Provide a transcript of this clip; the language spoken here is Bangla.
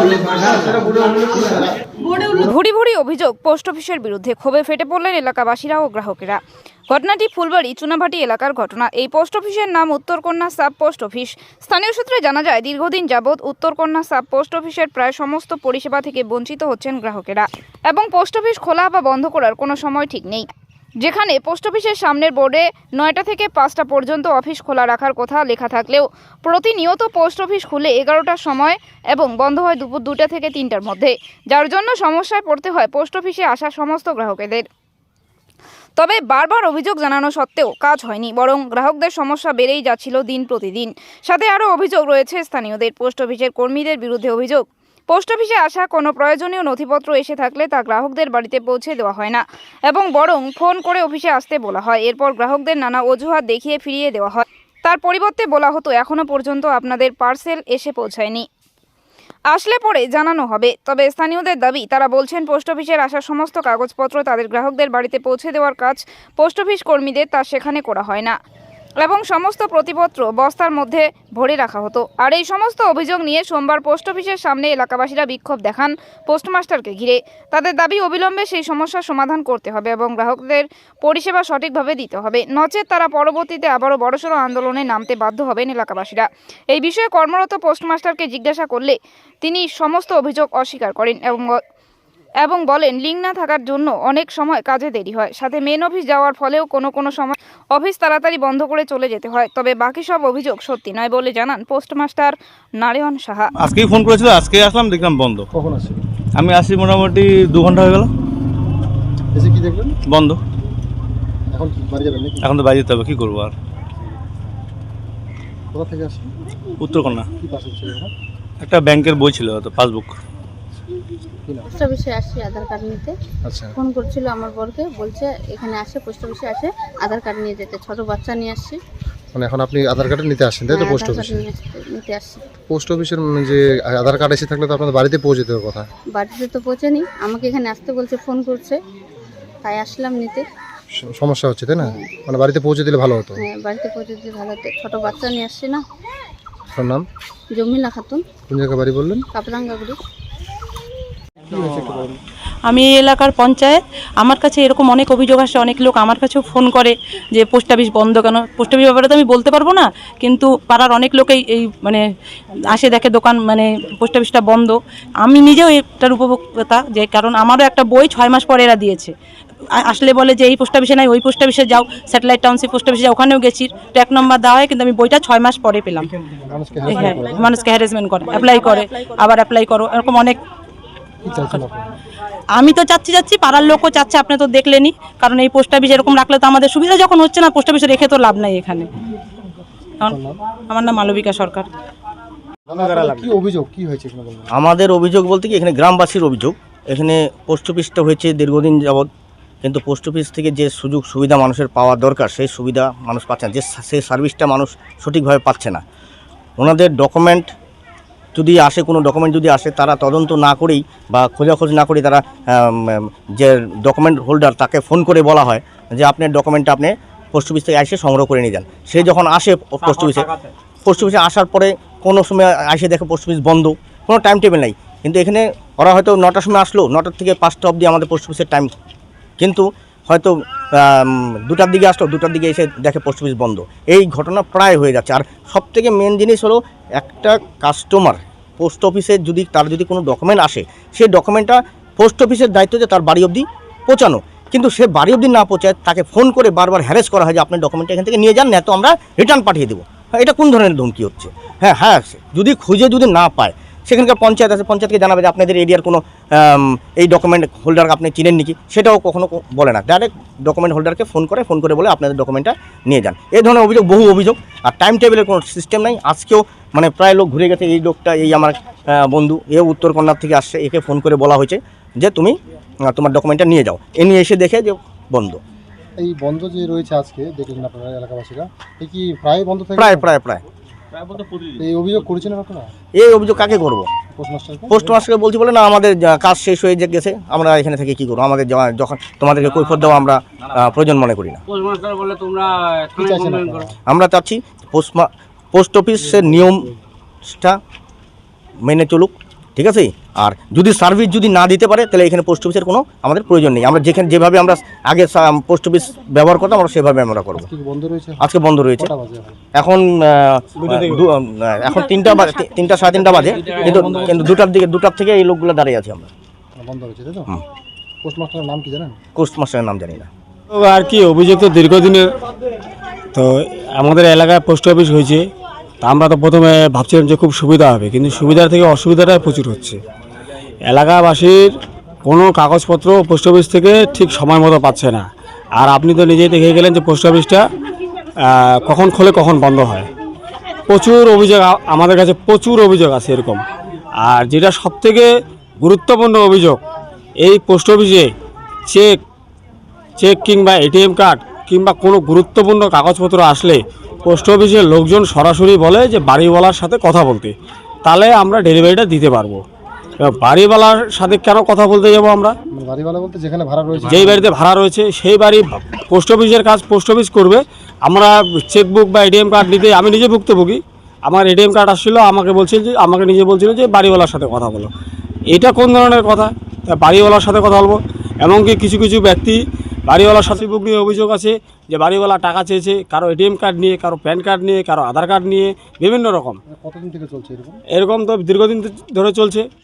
উল্লেখ ভুরি ভুরি অভিযোগ পোস্ট অফিসের বিরুদ্ধে ক্ষোভে ফেটে পড়লেন এলাকাবাসীরা ও গ্রাহকেরা। ঘটনাটি ফুলবাড়ি চুনাভাটি এলাকার ঘটনা। এই পোস্ট অফিসের নাম উত্তরকন্যা সাব পোস্ট অফিস। স্থানীয় সূত্রে জানা যায় দীর্ঘদিন যাবৎ উত্তরকন্যা সাব পোস্ট অফিসের প্রায় সমস্ত পরিষেবা থেকে বঞ্চিত হচ্ছেন গ্রাহকেরা। এবং পোস্ট অফিস খোলা বা বন্ধ করার কোনো সময় ঠিক নেই। যেখানে পোস্ট অফিসের সামনের বোর্ডে নয়টা থেকে পাঁচটা পর্যন্ত অফিস খোলা রাখার কথা লেখা থাকলেও প্রতিনিয়ত পোস্ট অফিস খুলে এগারোটার সময় এবং বন্ধ হয় দুপুর দুটা থেকে তিনটার মধ্যে, যার জন্য সমস্যায় পড়তে হয় পোস্ট অফিসে আসা সমস্ত গ্রাহকেদের। তবে বারবার অভিযোগ জানানো সত্ত্বেও কাজ হয়নি, বরং গ্রাহকদের সমস্যা বেড়েই যাচ্ছিল দিন প্রতিদিন। সাথে আরও অভিযোগ রয়েছে স্থানীয়দের, পোস্ট অফিসের কর্মীদের বিরুদ্ধে অভিযোগ। পোস্ট অফিসে আসা কোনো প্রয়োজনীয় নথিপত্র এসে থাকলে তা গ্রাহকদের বাড়িতে পৌঁছে দেওয়া হয় না এবং বরং ফোন করে অফিসে আসতে বলা হয়। এরপর গ্রাহকদের নানা অজুহাত দেখিয়ে ফিরিয়ে দেওয়া হয়। তার পরিবর্তে বলা হতো এখনও পর্যন্ত আপনাদের পার্সেল এসে পৌঁছায়নি। আসলে পরে জানানো হবে, তবে স্থানীয়দের দাবি, তারা বলছেন, পোস্ট অফিসের আসা সমস্ত কাগজপত্র তাদের গ্রাহকদের বাড়িতে পৌঁছে দেওয়ার কাজ পোস্ট অফিস কর্মীদের তা সেখানে করা হয় না। এবং সমস্ত প্রতিপত্র বস্তার মধ্যে ভরে রাখা হতো। আর এই সমস্ত অভিযোগ নিয়ে সোমবার পোস্ট অফিসের সামনে এলাকাবাসীরা বিক্ষোভ দেখান পোস্টমাস্টারকে ঘিরে। তাদের দাবি, অবিলম্বে সেই সমস্যার সমাধান করতে হবে এবং গ্রাহকদের পরিষেবা সঠিকভাবে দিতে হবে। নচেত তারা পরবর্তীতে আবারও বড়সড় আন্দোলনে নামতে বাধ্য হবেন এলাকাবাসীরা। এই বিষয়ে কর্মরত পোস্টমাস্টারকে জিজ্ঞাসা করলে তিনি সমস্ত অভিযোগ অস্বীকার করেন এবং এবং বলেন লিঙ্ক না থাকার জন্য অনেক সময় কাজে দেরি হয়। সাথে মেন অফিস যাওয়ার ফলেও কোনো কোনো সময় অফিস তাড়াতাড়ি বন্ধ করে চলে যেতে হয়। তবে বাকি সব অভিযোগ সত্যি নয় বলে জানান পোস্টমাস্টার নারায়ণ সাহা। আজকেই ফোন করেছিল আজকে আসলাম দেখলাম বন্ধ। কখন আসছে আমি আসি মোটামুটি দু ঘণ্টা হয়ে গেল। এসে কি দেখলেন? বন্ধ। এখন কি বাড়ি যাবেন নাকি? এখন তো বাইরে যেতে হবে কী করব আর? কোথা থেকে আসছেন? উত্তরকন্যা। কি পাশে ছিল ওখানে একটা ব্যাংকের বই ছিল হয়তো পাসবুক। পোস্ট অফিসে আসছি আধার কার্ড নিতে। আচ্ছা। ফোন করছিল আমার বরকে বলছে এখানে আসে পোস্ট অফিসে আসে আধার কার্ড নিয়ে যেতে। ছোট বাচ্চা নিয়ে আসছি। মানে এখন আপনি আধার কার্ড নিতে আসছেন তাই তো হ্যাঁ, পোস্ট অফিসে? নিতে আসছি। পোস্ট অফিসের মানে যে আধার কার্ড এসে থাকলে তো আপনাদের বাড়িতে পৌঁছে দেওয়ার কথা। বাড়িতে তো পৌঁছেনি আমাকে এখানে আসতে বলছে ফোন করছে তাই আসলাম নিতে। সমস্যা হচ্ছে তাই না? মানে বাড়িতে পৌঁছে দিলে ভালো হতো। হ্যাঁ, বাড়িতে পৌঁছে দিতে ভালো হতো। ছোট বাচ্চা নিয়ে আসছি না। আপনার নাম? জমিলা খাতুন। কোন জায়গায় বাড়ি বললেন? কাপড়াঙ্গাগুড়ি কি হয়েছে একটু বলুন আমি এই এলাকার পঞ্চায়েত। আমার কাছে এরকম অনেক অভিযোগ আসে অনেক লোক আমার কাছেও ফোন করে যে পোস্ট অফিস বন্ধ কেন? পোস্ট অফিস ব্যাপারে তো আমি বলতে পারব না কিন্তু পাড়ার অনেক লোকেই এই মানে আসে দেখে দোকান মানে পোস্ট অফিসটা বন্ধ। আমি নিজেও এটার উপভোক্তা যে কারণ আমারও একটা বই ছয় মাস পরে এরা দিয়েছে। আসলে বলে যে এই পোস্ট অফিসে নাই ওই পোস্ট অফিসে যাও স্যাটেলাইট টাউনশিপ পোস্ট অফিসে যাও ওখানেও গেছি। ট্র্যাক নম্বর দেওয়া হয় কিন্তু আমি বইটা ছয় মাস পরে পেলাম। মানুষকে হ্যাঁ হ্যারাসমেন্ট করে। মানুষকে হ্যারাসমেন্ট করে অ্যাপ্লাই করে আবার অ্যাপ্লাই করো এরকম অনেক আমি তো চাচ্ছি যাচ্ছি পাড়ার লোকও চাচ্ছে আপনি তো দেখলেনই। কারণ এই পোস্ট অফিস এরকম রাখলে তো আমাদের সুবিধা যখন হচ্ছে না পোস্ট অফিসে রেখে তো লাভ নাই এখানে। আমার নাম মালবিকা সরকার। আপনাদের কি অভিযোগ? কি হয়েছে এখানে বলবেন আমাদের অভিযোগ বলতে কি এখানে গ্রামবাসীর অভিযোগ। এখানে পোস্ট অফিসটা হয়েছে দীর্ঘদিন যাবৎ। কিন্তু পোস্ট অফিস থেকে যে সুযোগ সুবিধা মানুষের পাওয়া দরকার সেই সুবিধা মানুষ পাচ্ছে না। যে সেই সার্ভিসটা মানুষ সঠিকভাবে পাচ্ছে না। ওনাদের ডকুমেন্ট যদি আসে কোনো ডকুমেন্ট যদি আসে তারা তদন্ত না করেই বা খোঁজাখোঁজ না করেই তারা যে ডকুমেন্ট হোল্ডার তাকে ফোন করে বলা হয় যে আপনার ডকুমেন্টটা আপনি পোস্ট অফিস থেকে এসে সংগ্রহ করে নিয়ে যান। সে যখন আসে পোস্ট অফিসে পোস্ট অফিসে আসার পরে কোনো সময় এসে দেখে পোস্ট অফিস বন্ধ কোনো টাইম টেবিল নেই। কিন্তু এখানে ওরা হয়তো নটার সময় আসলো নটার থেকে পাঁচটা অবধি আমাদের পোস্ট অফিসের টাইম কিন্তু হয়তো দুটার দিকে আসলো, দুটার দিকে এসে দেখে পোস্ট অফিস বন্ধ। এই ঘটনা প্রায় হয়ে যাচ্ছে। আর সবথেকে মেন জিনিস হলো একটা কাস্টমার পোস্ট অফিসে যদি, তার যদি কোনো ডকুমেন্ট আসে সেই ডকুমেন্টটা পোস্ট অফিসের দায়িত্ব যে তার বাড়ি অবধি পৌঁছানো। কিন্তু সে বাড়ি অবধি না পৌঁছায়, তাকে ফোন করে বারবার হ্যারেস করা হয় যে আপনার ডকুমেন্ট এখান থেকে নিয়ে যান না তো আমরা রিটার্ন পাঠিয়ে দেবো। হ্যাঁ এটা কোন ধরনের ধমকি হচ্ছে? হ্যাঁ হ্যাঁ যদি খুঁজে যদি না পায় সেখানকার পঞ্চায়েত আছে পঞ্চায়েতকে জানাবে যে আপনাদের এরিয়ার কোনো এই ডকুমেন্ট হোল্ডার আপনি চিনেন নাকি? সেটাও কখনো বলে না। ডাইরেক্ট ডকুমেন্ট হোল্ডারকে ফোন করে ফোন করে বলে আপনাদের ডকুমেন্টটা নিয়ে যান। এই ধরনের অভিযোগ বহু অভিযোগ। আর টাইম টেবিলের কোনো সিস্টেম নাই। আজকেও মানে প্রায় লোক ঘুরে গেছে এই লোকটা এই আমার বন্ধু এও উত্তরকন্যার থেকে আসছে একে ফোন করে বলা হয়েছে যে তুমি তোমার ডকুমেন্টটা নিয়ে যাও। এ নিয়ে এসে দেখে যে বন্ধ। এই বন্ধ যে রয়েছে আজকে দেখলেন আপনারা এলাকাবাসীরা। এই কি প্রায় বন্ধ থাকে প্রায় প্রায় প্রায়। এই অভিযোগ করেছেন আপনারা? এই অভিযোগ কাকে করব? পোস্টমাস্টারকে পোস্টমাস্টারকে বলছি বলে না আমাদের কাজ শেষ হয়ে গেছে আমরা এখানে থেকে কি করব? আমাদের যখন তোমাদেরকে কৈফত দেওয়া আমরা প্রয়োজন মনে করি না। আমরা চাচ্ছি পোস্টমা পোস্ট অফিসের নিয়মটা মেনে চলুক। ঠিক আছে? আর যদি সার্ভিস যদি না দিতে পারে তাহলে এখানে পোস্ট অফিসের কোনো আমাদের প্রয়োজন নেই। আমরা যেখানে যেভাবে আমরা আগে পোস্ট অফিস ব্যবহার করতাম আমরা সেভাবে আমরা করব। কি বন্ধ রয়েছে? আজকে বন্ধ রয়েছে। এখন? এখন তিনটা বাজে তিনটা সাড়ে তিনটা বাজে। কিন্তু কিন্তু দুটার দিকে দুটার থেকে এই লোকগুলো দাঁড়িয়ে আছে আমরা। বন্ধ রয়েছে তাই তো? পোস্টমাস্টারের নাম কি জানেন? কোর্স মাস্টারের নাম জানি না। আর কি অভিযোগ তো দীর্ঘদিনের। তো আমাদের এলাকায় পোস্ট অফিস হয়েছে। তা আমরা তো প্রথমে ভাবছিলাম যে খুব সুবিধা হবে, কিন্তু সুবিধার থেকে অসুবিধাটাই প্রচুর হচ্ছে। এলাকাবাসীর কোনো কাগজপত্র পোস্ট অফিস থেকে ঠিক সময় মতো পাচ্ছে না। আর আপনি তো নিজেই দেখে গেলেন যে পোস্ট অফিসটা কখন খোলে, কখন বন্ধ হয়। প্রচুর অভিযোগ আমাদের কাছে প্রচুর অভিযোগ আছে এরকম। আর যেটা সবথেকে গুরুত্বপূর্ণ অভিযোগ, এই পোস্ট অফিসে চেক চেক কিংবা এটিএম কার্ড কিংবা কোনো গুরুত্বপূর্ণ কাগজপত্র আসলে পোস্ট অফিসের লোকজন সরাসরি বলে যে বাড়িওয়ালার সাথে কথা বলতে। তাহলে আমরা ডেলিভারিটা দিতে পারব। এবার বাড়িওয়ালার সাথে কেন কথা বলতে যাব আমরা? বাড়িওয়ালা বলতে যেখানে ভাড়া রয়েছে। যেই বাড়িতে ভাড়া রয়েছে সেই বাড়ি পোস্ট অফিসের কাজ পোস্ট অফিস করবে। আমরা চেকবুক বা এটিএম কার্ড নিতে আমি নিজে ভুক্তভোগী। আমার এটিএম কার্ড আসছিল আমাকে বলছিল যে আমাকে নিজে বলছিল যে বাড়িওয়ালার সাথে কথা বলো। এটা কোন ধরনের কথা? বাড়িওয়ালার সাথে কথা বলব। এমনকি কিছু কিছু ব্যক্তি বাড়িওয়ালার সাথে বুক নিয়ে অভিযোগ আছে যে বাড়িওয়ালা টাকা চেয়েছে কারও এটিএম কার্ড নিয়ে কারও প্যান কার্ড নিয়ে কারও আধার কার্ড নিয়ে বিভিন্ন রকম। কতদিন থেকে চলছে এরকম? এরকম তো দীর্ঘদিন ধরে চলছে।